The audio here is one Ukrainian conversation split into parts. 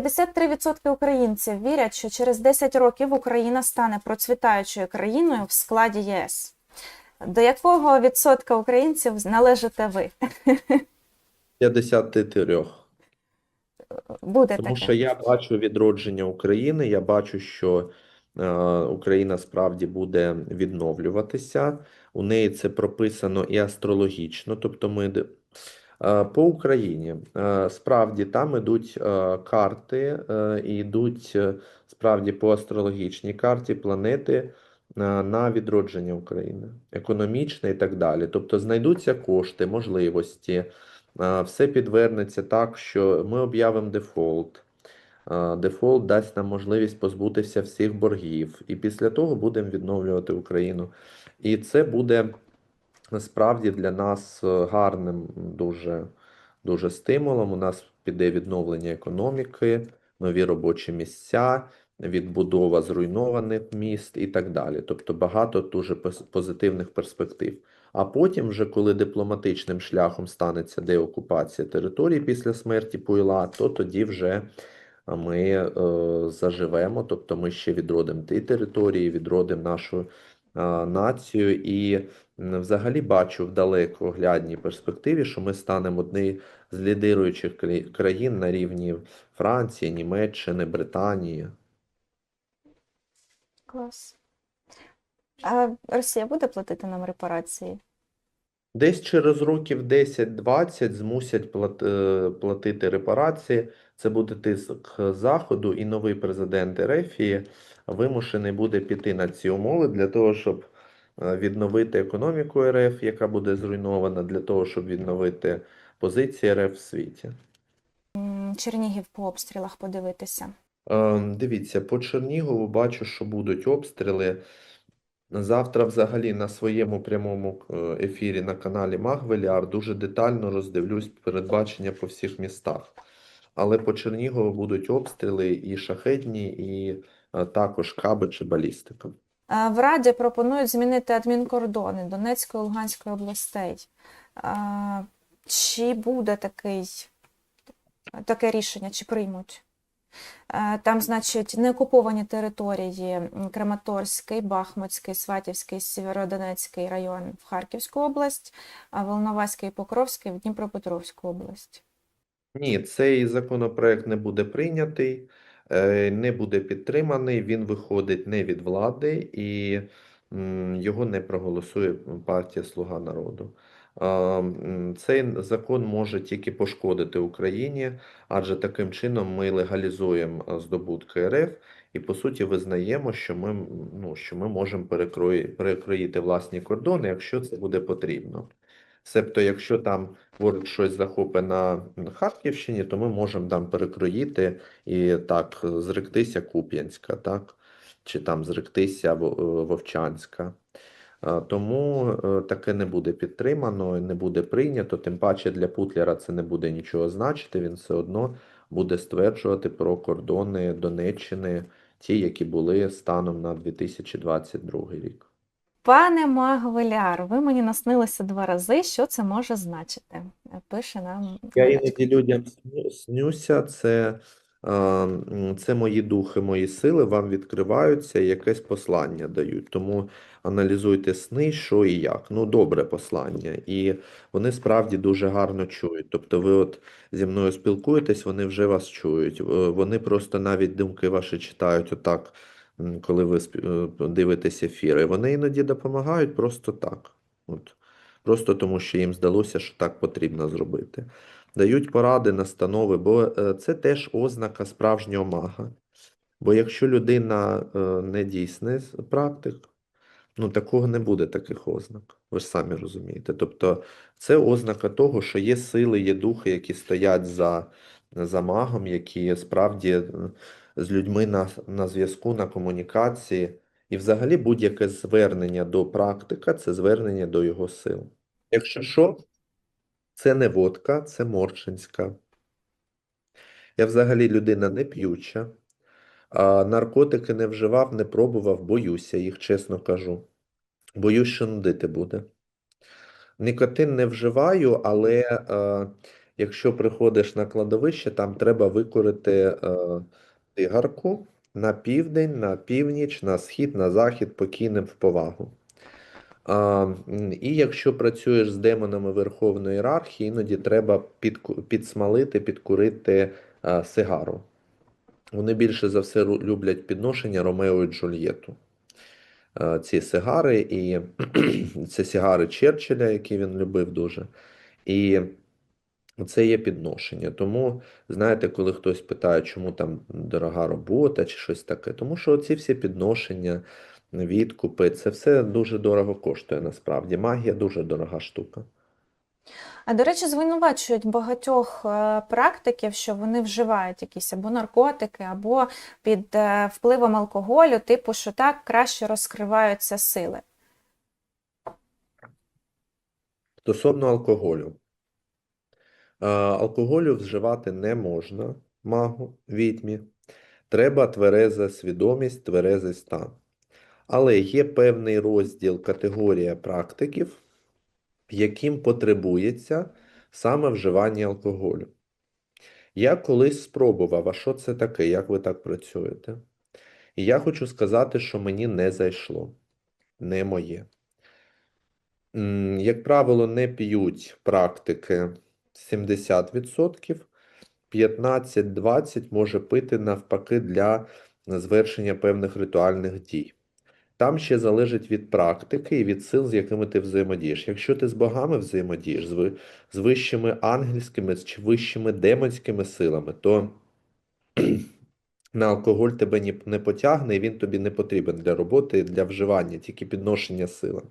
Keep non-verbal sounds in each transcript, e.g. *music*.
53% українців вірять, що через 10 років Україна стане процвітаючою країною в складі ЄС. До якого відсотка українців належите ви? *laughs* 53. Буде Тому таке. що я бачу відродження України, я бачу, що е, Україна справді буде відновлюватися. У неї це прописано і астрологічно. Тобто ми по Україні е, справді там ідуть е, карти, е, і йдуть е, справді по астрологічній карті планети е, на відродження України, економічне і так далі. Тобто знайдуться кошти, можливості. Все підвернеться так, що ми об'явимо дефолт. Дефолт дасть нам можливість позбутися всіх боргів, і після того будемо відновлювати Україну. І це буде насправді для нас е, гарним дуже, дуже стимулом. У нас піде відновлення економіки, нові робочі місця, відбудова зруйнованих міст і так далі. Тобто багато дуже позитивних перспектив. А потім, вже коли дипломатичним шляхом станеться деокупація території після смерті Пуйла, то тоді вже ми е, заживемо, тобто ми ще відродимо ті території, відродимо нашу націю. І взагалі бачу в далекоглядній перспективі, що ми станемо однією з лідируючих країн на рівні Франції, Німеччини, Британії. Клас. А Росія буде платити нам репарації? Десь через років 10-20 змусять е, платити репарації. Це буде тиск Заходу, і новий президент Ерефії вимушений буде піти на ці умови для того, щоб е, відновити економіку РФ, яка буде зруйнована, для того, щоб відновити позиції РФ в світі. Чернігів по обстрілах подивитися. Е, Дивіться, по Чернігову бачу, що будуть обстріли. Завтра взагалі на своєму прямому е, ефірі на каналі Магвеліар дуже детально роздивлюсь передбачення по всіх містах. Але по Чернігову будуть обстріли і шахедні, і е, також каби чи балістика. Е, В Раді пропонують змінити адмінкордони Донецької і Луганської областей. Е, Чи буде такий, таке рішення, чи приймуть? Там, значить, неокуповані території м, Краматорський, Бахмутський, Сватівський, Сєвєродонецький район в Харківську область, Волноваський і Покровський в Дніпропетровську область. Ні, цей законопроект не буде прийнятий, е, не буде підтриманий, він виходить не від влади і його не проголосує партія Слуга народу. Цей закон може тільки пошкодити Україні, адже таким чином ми легалізуємо здобутки РФ і, по суті, визнаємо, що ми, ну, що ми можемо перекрої- перекроїти власні кордони, якщо це буде потрібно. Себто, якщо там ворог щось захопить на Харківщині, то ми можемо там перекроїти і так зректися Куп'янська, так? Чи там зректися е, Вовчанська. Е, Тому е, таке не буде підтримано, не буде прийнято. Тим паче для Путлера це не буде нічого значити. Він все одно буде стверджувати про кордони Донеччини, ті, які були станом на 2022 рік. Пане Магвеляр, ви мені наснилися два рази. Що це може значити? Пише нам Я іноді людям снюся, це, це мої духи, мої сили вам відкриваються і якесь послання дають. Тому аналізуйте сни, що і як. Ну, добре послання. І вони справді дуже гарно чують. Тобто ви от зі мною спілкуєтесь, вони вже вас чують. Е, Вони просто навіть думки ваші читають отак, коли ви е, дивитесь ефіри. Вони іноді допомагають просто так. От. Просто тому, що їм здалося, що так потрібно зробити. Дають поради, настанови, бо е, це теж ознака справжнього мага. Бо якщо людина е, не дійсний практик, ну такого не буде таких ознак. Ви ж самі розумієте. Тобто це ознака того, що є сили, є духи, які стоять за, за магом, які справді з людьми на, на зв'язку, на комунікації. І взагалі будь-яке звернення до практика це звернення до його сил. Якщо що, це не водка, це моршинська. Я взагалі людина не п'юча, а наркотики не вживав, не пробував, боюся їх, чесно кажу. Боюсь, що нудити буде. Нікотин не вживаю, але е, якщо приходиш на кладовище, там треба викорити е, цигарку на південь, на північ, на схід, на захід, покійним в повагу. А, і якщо працюєш з демонами Верховної ієрархії, іноді треба підку- підсмалити, підкурити а, сигару. Вони більше за все люблять підношення Ромео і Джульєту. Е, Ці сигари, і *clears throat* це сигари Черчилля, які він любив дуже. І це є підношення. Тому, знаєте, коли хтось питає, чому там дорога робота чи щось таке, тому що ці всі підношення, відкупи, це все дуже дорого коштує насправді. Магія дуже дорога штука. А до речі, звинувачують багатьох е, практиків, що вони вживають якісь або наркотики, або під е, впливом алкоголю, типу, що так краще розкриваються сили. Стосовно алкоголю. Е, Алкоголю вживати не можна магу, відьмі. Треба твереза свідомість, тверезий стан. Але є певний розділ, категорія практиків, яким потребується саме вживання алкоголю. Я колись спробував, а що це таке, як ви так працюєте? І я хочу сказати, що мені не зайшло, не моє. Як правило, не п'ють практики 70%, 15-20% може пити навпаки для звершення певних ритуальних дій. Там ще залежить від практики і від сил, з якими ти взаємодієш. Якщо ти з богами взаємодієш, з, вищими ангельськими чи вищими демонськими силами, то на алкоголь тебе не потягне, і він тобі не потрібен для роботи, для вживання, тільки підношення силам.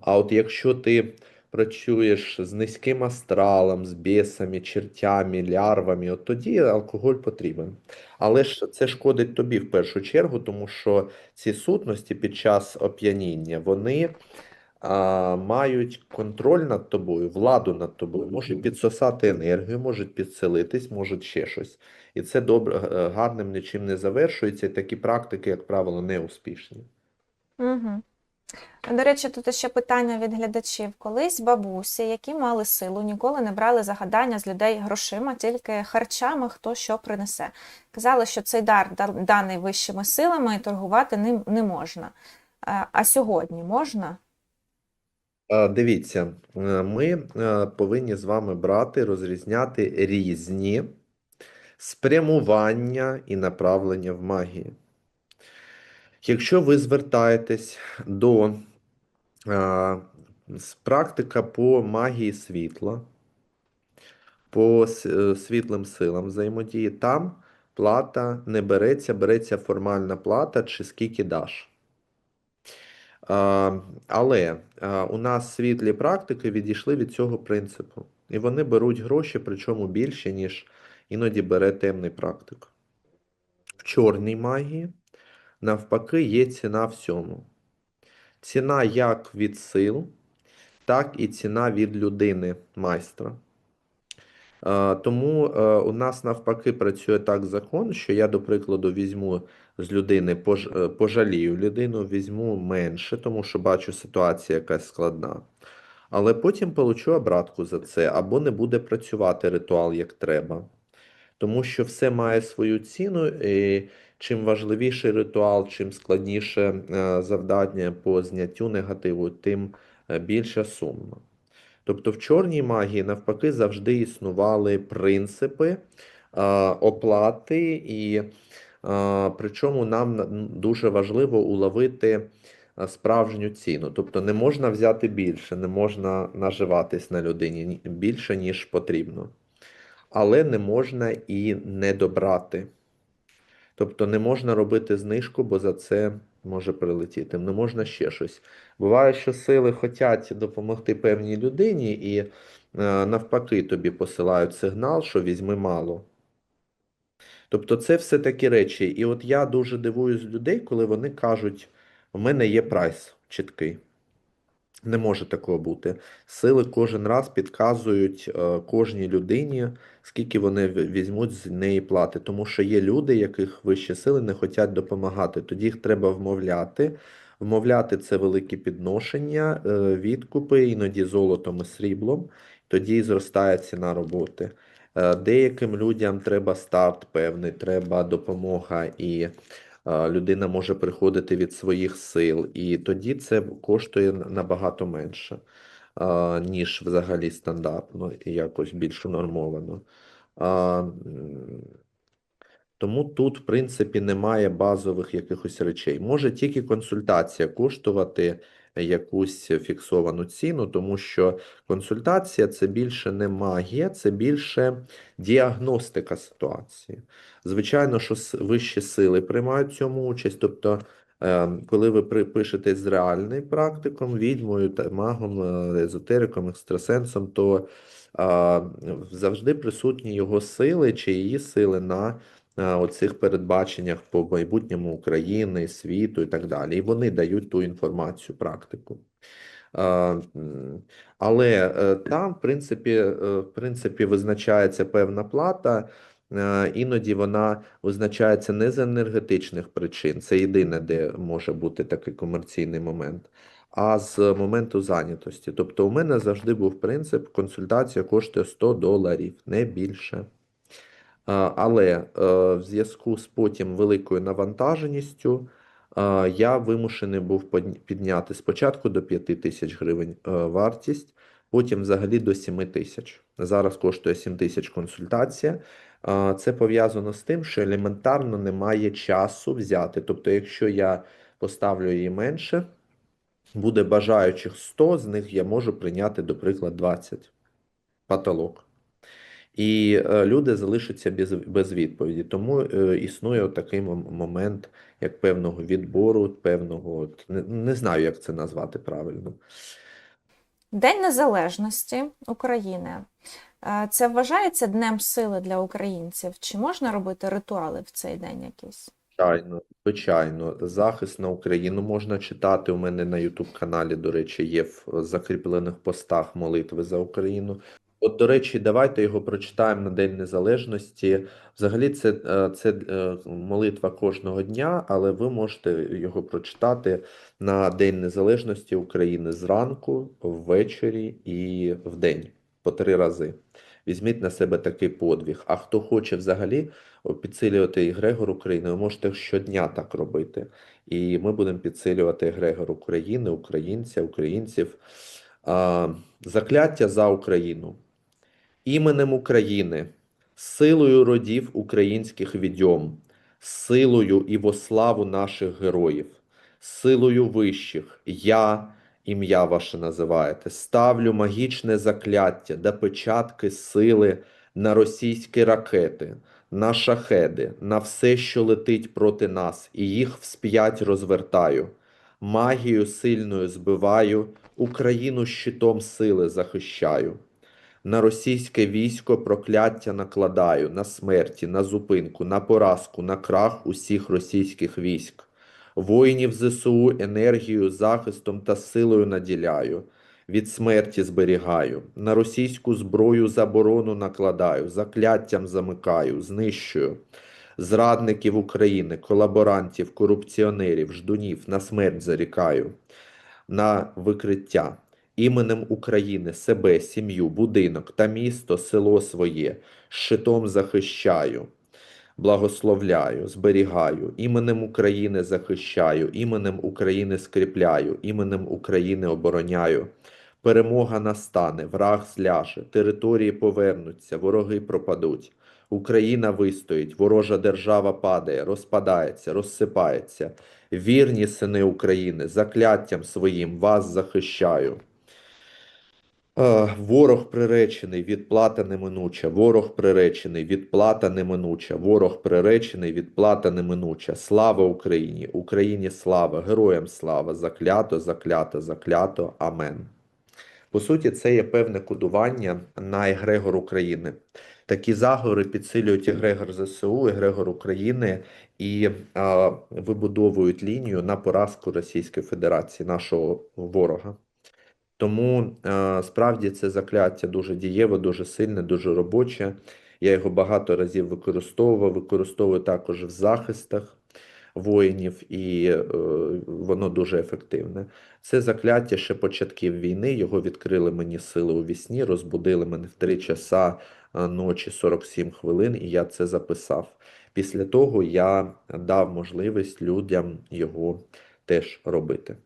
А от якщо ти працюєш з низьким астралом, з бісами, чертями, лярвами, от тоді алкоголь потрібен. Але ж це шкодить тобі в першу чергу, тому що ці сутності під час оп'яніння, вони а, мають контроль над тобою, владу над тобою, можуть підсосати енергію, можуть підселитись, можуть ще щось. І це добре, е, гарним нічим не завершується, і такі практики, як правило, не успішні. Угу. До речі, тут ще питання від глядачів. Колись бабусі, які мали силу, ніколи не брали загадання з людей грошима, тільки харчами, хто що принесе. Казали, що цей дар даний вищими силами і торгувати ним не можна. А сьогодні можна? Дивіться, е, ми е, повинні з вами брати, розрізняти різні спрямування і направлення в магії. Якщо ви звертаєтесь до а, практика по магії світла, по е, світлим силам взаємодії, там плата не береться, береться формальна плата чи скільки даш. А, але а, у нас світлі практики відійшли від цього принципу. І вони беруть гроші, причому більше, ніж іноді бере темний практик. В чорній магії, навпаки, є ціна всьому. Ціна як від сил, так і ціна від людини, майстра. Е, Тому е, у нас навпаки працює так закон, що я, до прикладу, візьму з людини, е, пожалію людину, візьму менше, тому що бачу ситуація якась складна. Але потім получу обратку за це, або не буде працювати ритуал як треба. Тому що все має свою ціну, і чим важливіший ритуал, чим складніше е, завдання по зняттю негативу, тим е, більша сума. Тобто в чорній магії навпаки завжди існували принципи е, оплати, і причому нам дуже важливо уловити справжню ціну. Тобто не можна взяти більше, не можна наживатись на людині більше, ніж потрібно. Але не можна і не добрати. Тобто не можна робити знижку, бо за це може прилетіти. Не можна ще щось. Буває, що сили хочуть допомогти певній людині, і е, навпаки тобі посилають сигнал, що візьми мало. Тобто це все такі речі. І от я дуже дивуюсь людей, коли вони кажуть, у мене є прайс чіткий. Не може такого бути. Сили кожен раз підказують е, кожній людині, скільки вони візьмуть з неї плати. Тому що є люди, яких вищі сили не хочуть допомагати. Тоді їх треба вмовляти. Вмовляти це великі підношення, е, відкупи, іноді золотом і сріблом. тоді зростає ціна роботи. Е, Деяким людям треба старт певний, треба допомога, і людина може приходити від своїх сил, і тоді це коштує набагато менше, е, ніж взагалі стандартно і якось більш нормовано. Тому тут, в принципі, немає базових якихось речей. Може тільки консультація коштувати якусь фіксовану ціну, тому що консультація це більше не магія, це більше діагностика ситуації. Звичайно, що вищі сили приймають цьому участь. Тобто, е, коли ви при- пишете з реальним практиком, відьмою, магом, е, езотериком, екстрасенсом, то завжди присутні його сили чи її сили на оцих передбаченнях по майбутньому України, світу і так далі. І вони дають ту інформацію, практику. Але е, там, в принципі, е, в принципі, визначається певна плата. Е, Іноді вона визначається не з енергетичних причин, це єдине, де може бути такий комерційний момент, а з моменту зайнятості. Тобто, у мене завжди був принцип: консультація коштує 100 доларів, не більше. Але е, в зв'язку з потім великою навантаженістю я вимушений був підняти спочатку до 5 тисяч гривень е, вартість, потім взагалі до 7 тисяч. Зараз коштує 7 тисяч консультація. Це пов'язано з тим, що елементарно немає часу взяти. Тобто, якщо я поставлю її менше, буде бажаючих 100, з них я можу прийняти, до прикладу, 20 потолок. І е, люди залишаться без, без відповіді. Тому е, існує такий момент, як певного відбору, певного, не, не знаю, як це назвати правильно. День Незалежності України. Е, Це вважається Днем сили для українців? Чи можна робити ритуали в цей день якісь? Звичайно, звичайно, захист на Україну можна читати. У мене на YouTube каналі, до речі, є в закріплених постах молитви за Україну. От, до речі, давайте його прочитаємо на День Незалежності. Взагалі, це, е, це е, молитва кожного дня, але ви можете його прочитати на День Незалежності України зранку, ввечері і вдень по три рази. Візьміть на себе такий подвиг. А хто хоче взагалі підсилювати егрегор України, ви можете щодня так робити. І ми будемо підсилювати егрегор України, українця, українців. Закляття за Україну. Іменем України, силою родів українських відьом, силою і во славу наших героїв, силою вищих, я, ім'я ваше називаєте, ставлю магічне закляття да печатки сили на російські ракети, на шахеди, на все, що летить проти нас, і їх всп'ять розвертаю. Магію сильною збиваю, Україну щитом сили захищаю. На російське військо прокляття накладаю, на смерті, на зупинку, на поразку, на крах усіх російських військ. Воїнів ЗСУ енергією, захистом та силою наділяю, від смерті зберігаю, на російську зброю заборону накладаю, закляттям замикаю, знищую. Зрадників України, колаборантів, корупціонерів, ждунів на смерть зарікаю, на викриття іменем України себе, сім'ю, будинок та місто, село своє щитом захищаю, благословляю, зберігаю, іменем України захищаю, іменем України скріпляю, іменем України обороняю. Перемога настане, враг зляже, території повернуться, вороги пропадуть. Україна вистоїть, ворожа держава падає, розпадається, розсипається. Вірні сини України, закляттям своїм вас захищаю. Е, Ворог приречений, відплата неминуча, ворог приречений, відплата неминуча, ворог приречений, відплата неминуча. Слава Україні! Україні слава, героям слава, заклято, заклято, заклято. Амен. По суті, це є певне кодування на егрегор України. Такі заговори підсилюють егрегор ЗСУ, егрегор України і а, вибудовують лінію на поразку Російської Федерації, нашого ворога. Тому е, справді це закляття дуже дієве, дуже сильне, дуже робоче. Я його багато разів використовував, використовую також в захистах. воїнів, і е, воно дуже ефективне. Це закляття ще початків війни. Його відкрили мені сили у вісні, розбудили мене в 3 часа е, ночі 47 хвилин, і я це записав. Після того я дав можливість людям його теж робити.